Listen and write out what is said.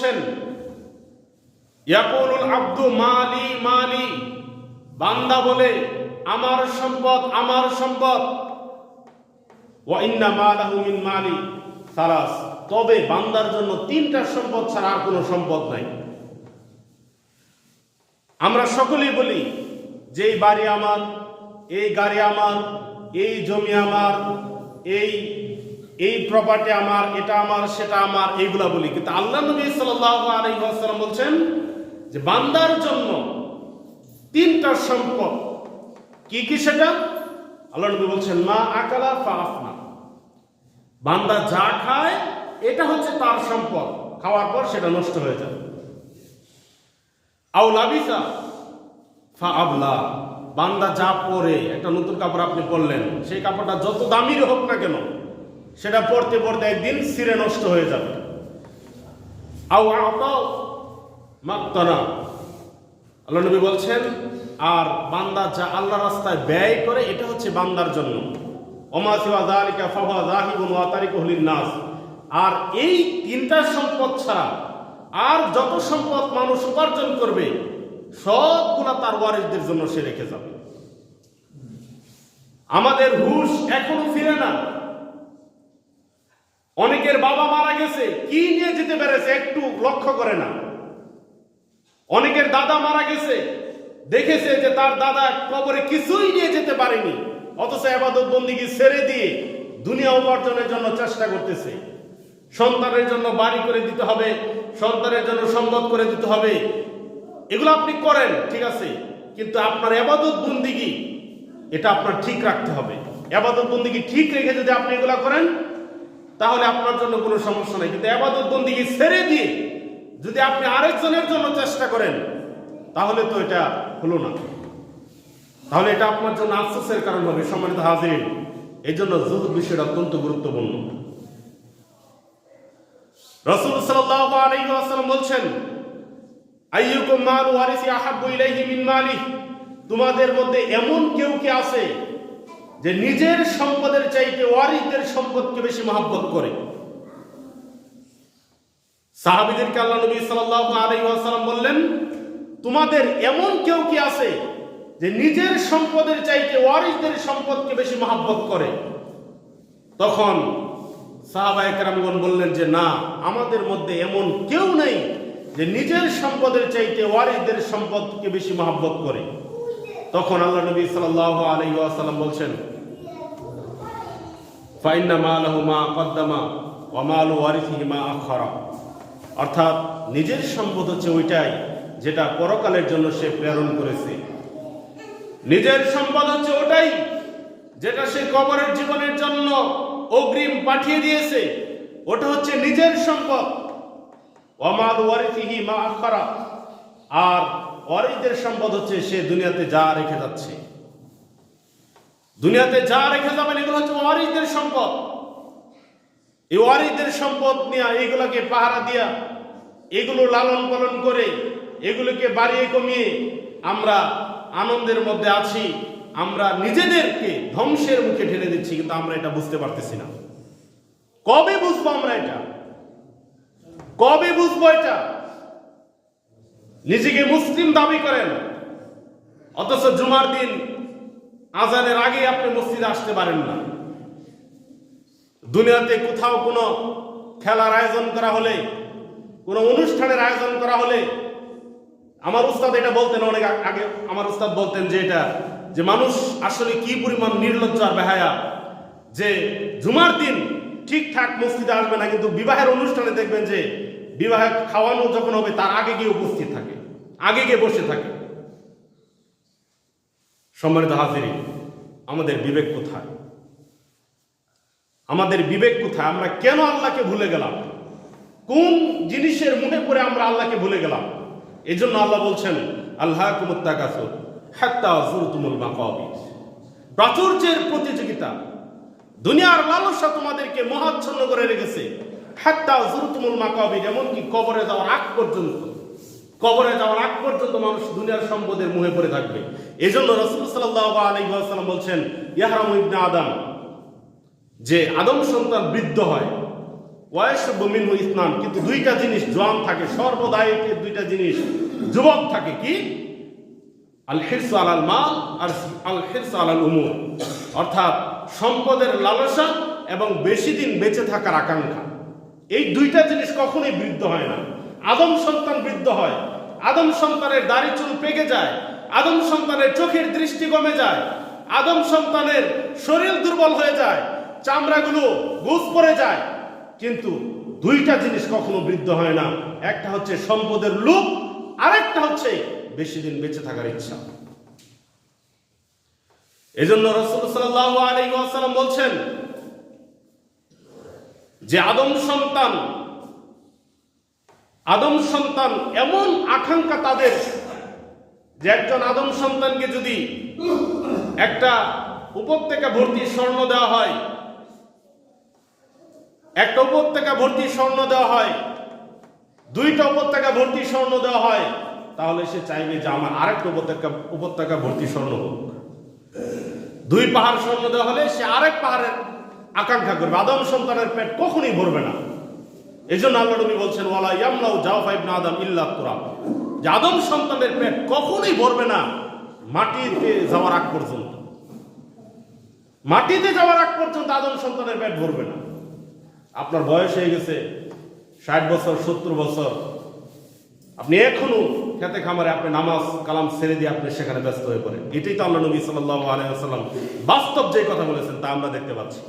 বলছেন আব্দু মালি মালি, বান্দা বলে, আমার সম্পদ আমার সম্পদ। মালি, সালাস। তবে বান্দার জন্য তিনটা সম্পদ ছাড়া আর কোনো সম্পদ নাই। আমরা সকলেই বলি যে এই বাড়ি আমার, এই গাড়ি আমার, এই জমি আমার, এই এই প্রপার্টি আমার, এটা আমার, সেটা আমার, এইগুলা বলি। কিন্তু আল্লাহ নবী ওয়াসাল্লাম বলছেন যে বান্দার জন্য তিনটা সম্পদ। কি কি সেটা? আল্লাহ নবী বলছেন, মা আকালা ফাফনা বান্দা যা খায়, এটা হচ্ছে তার সম্পদ। খাওয়ার পর সেটা নষ্ট হয়ে যায়। আও লাবিসা ফা আবলা। বান্দা যা পরে, একটা নতুন কাপড় আপনি পরলেন, সেই কাপড়টা যত দামির হোক না কেন সেটা পড়তে পড়তে একদিন সিরে নষ্ট হয়ে যাবে। আল্লাহ নবী বলছেন, আর বান্দা যা আল্লাহ রাস্তায় ব্যয় করে, এটা হচ্ছে বান্দার জন্য। লিন-নাস। আর এই তিনটা সম্পদ ছাড়া আর যত সম্পদ মানুষ উপার্জন করবে, সবগুলা তার ওয়ারিসদের জন্য সে রেখে যাবে। আমাদের হুশ এখনও ফিরে না অনেকের বাবা কি নিয়ে যেতে পেরেছে একটু লক্ষ্য করে না। অনেকের দাদা মারা গেছে, দেখেছে যে তার দাদা কবরে কিছুই নিয়ে যেতে পারেনি, অথচ আবাদত বন্দিকে ছেড়ে দিয়ে দুনিয়া উপার্জনের জন্য চেষ্টা করতেছে। সন্তানের জন্য বাড়ি করে দিতে হবে, সন্তানের জন্য সম্পদ করে দিতে হবে। এগুলো আপনি করেন, ঠিক আছে, কিন্তু আপনার আবাদত বন্দিগি এটা আপনার ঠিক রাখতে হবে। আবাদত বন্দিগি ঠিক রেখে যদি আপনি এগুলা করেন তাহলে আপনার জন্য কোনো সমস্যা নেই। কিন্তু আবাদত বন্দিগি ছেড়ে দিয়ে যদি আপনি আরেকজনের জন্য চেষ্টা করেন, তাহলে তো এটা হলো না। তাহলে এটা আপনার জন্য আফসোসের কারণ হবে, সম্মানিত হাজির। এই জন্য জুহুদ বিষয়টা অত্যন্ত গুরুত্বপূর্ণ। রসুল সাল্লাল্লাহু বলছেন, আইয়ুকুম মাল ওয়ারিসি আহাব্বু ইলাইহি মিন মালি তোমাদের মধ্যে এমন কেউ কি আছে যে নিজের সম্পদের চাইতে ওয়ারিসদের সম্পদকে বেশি মহাব্বত করে। সাহাবিদেরকে আল্লাহ নবী সাল্লাল্লাহু আলাইহি ওয়াসাল্লাম বললেন, তোমাদের এমন কেউ কি আছে যে নিজের সম্পদের চাইতে ওয়ারিসদের সম্পদকে বেশি মহাব্বত করে? তখন সাহাবা একরামগণ বললেন যে, না, আমাদের মধ্যে এমন কেউ নেই যে নিজের সম্পদের চাইতে ওয়ারিসদের সম্পদকে বেশি মহাব্বত করে। তখন আল্লাহ নবী সাল্লাল্লাহু আলাইহি ওয়াসাল্লাম বলছেন, ফাইন্না মালাহু মা কদ্দামা ওয়া মালু ওয়ারিসিহি মা আখারা। অর্থাৎ নিজের সম্পদ হচ্ছে ওইটাই যেটা পরকালের জন্য সে প্রেরণ করেছে। নিজের সম্পদ হচ্ছে ওটাই যেটা সে কবরের জীবনের জন্য অগ্রিম পাঠিয়ে দিয়েছে। ওটা হচ্ছে নিজের সম্পদ। অমাল ওয়ারিথিহি মা আখারা। আর ওয়ারিসদের সম্পদ হচ্ছে সে দুনিয়াতে যা রেখে যাচ্ছে। দুনিয়াতে যা রেখে যাবেন, এগুলো হচ্ছে ওয়ারিসদের সম্পদ। এই ওয়ারিসদের সম্পদ নিয়ে এগুলোকে পাহারা দিয়া, এগুলো লালন পালন করে, এগুলোকে বাড়িয়ে কমিয়ে আমরা আনন্দের মধ্যে আছি, আমরা নিজেদেরকে ধ্বংসের মুখে ঠেলে দিচ্ছি, কিন্তু আমরা এটা বুঝতে পারতেছি না। কবে বুঝব আমরা এটা? কবে বুঝব এটা? নিজেকে মুসলিম দাবি করেন। অথচ জুমার দিন আজানের আগে আপনি মসজিদে আসতে পারেন না। দুনিয়াতে কোথাও কোনো খেলার আয়োজন করা হলে, কোনো অনুষ্ঠানের আয়োজন করা হলে, আমার উস্তাদ এটা বলতেন, অনেক আগে আমার উস্তাদ বলতেন যে এটা, যে মানুষ আসলে কি পরিমাণ নির্লজ্জ আর বেহায়া, যে জুমার দিন ঠিকঠাক মসজিদে আসবে না, কিন্তু বিবাহের অনুষ্ঠানে দেখবেন যে বিবাহে খাওয়ানো যখন হবে, তার আগে গিয়ে উপস্থিত থাকে। আগে গিয়ে বসে থাকে। সম্মানিত হাজিরি, আমাদের বিবেক কোথায়? আমাদের বিবেক কোথায়? আমরা কেন আল্লাহকে ভুলে গেলাম? কোন জিনিসের মুখে পড়ে আমরা আল্লাহকে ভুলে গেলাম? এই জন্য আল্লাহ বলছেন আল্লাহ মাকাবির প্রাচুর্যের প্রতিযোগিতা, দুনিয়ার লালসা তোমাদেরকে মহাচ্ছন্ন করে রেখেছে। হাত্তা জুরতুমুল মাকাবির এমনকি কবরে যাওয়ার আগ পর্যন্ত। কবরে যাওয়ার আগ পর্যন্ত মানুষ দুনিয়ার সম্পদের মুহে পড়ে থাকবে। এই জন্য রসুল সাল্লাহ আলহিহাসাল্লাম বলছেন, ইয়াহরাম ইবনে আদম। যে আদম সন্তান বৃদ্ধ হয় ওয়াইশ মিনহু ইসনান। কিন্তু দুইটা জিনিস জোয়ান থাকে সর্বদাই দুইটা জিনিস যুবক থাকে কি? আল হিরসু আলাল মাল আর আল হিরসু আলাল উমুর। অর্থাৎ সম্পদের লালসা এবং বেশি দিন বেঁচে থাকার আকাঙ্ক্ষা। এই দুইটা জিনিস কখনোই বৃদ্ধ হয় না। আদম সন্তান বৃদ্ধ হয় আদম সন্তানের দাড়ি চুল পেকে যায়, আদম সন্তানের চোখের দৃষ্টি কমে যায়, আদম সন্তানের শরীর দুর্বল হয়ে যায়, চামড়াগুলো গুজ পড়ে যায়। কিন্তু দুইটা জিনিস কখনো বৃদ্ধ হয় না, একটা হচ্ছে সম্পদের লোভ আরেকটা হচ্ছে বেশি দিন বেঁচে থাকার ইচ্ছা। এজন্য রসুল সাল্লাহ আলী ওয়াসাল্লাম বলছেন যে আদম সন্তান আদম সন্তান এমন আকাঙ্ক্ষা তাদের যে একজন আদম সন্তানকে যদি একটা উপত্যকা ভর্তি স্বর্ণ দেওয়া হয়, একটা উপত্যকা ভর্তি স্বর্ণ দেওয়া হয়, দুইটা উপত্যকা ভর্তি স্বর্ণ দেওয়া হয়, তাহলে সে চাইবে যে আমার আরেকটা উপত্যকা উপত্যকা ভর্তি স্বর্ণ হোক। দুই পাহাড় স্বর্ণ দেওয়া হলে সে আরেক পাহাড়ের আকাঙ্ক্ষা করবে। আদম সন্তানের পেট কখনই ভরবে না। এই জন্য আল্লাহ নবী বলছেন, ওয়ালা ইয়ামলাউ জাওফা ইবনে আদম ইল্লা তুরাব। যে আদম সন্তানের পেট কখনোই ভরবে না মাটিতে যাওয়ার আগ পর্যন্ত। মাটিতে যাওয়ার আগ পর্যন্ত আদম সন্তানের পেট ভরবে না। আপনার বয়স হয়ে গেছে, ষাট বছর, সত্তর বছর। আপনি এখনও খেতে খামারে আপনি নামাজ, কালাম ছেড়ে দিয়ে আপনি সেখানে ব্যস্ত হয়ে পড়েন। এটাই তো আল্লাহ নবী সাল্লাহ বাস্তব যে কথা বলেছেন তা আমরা দেখতে পাচ্ছি।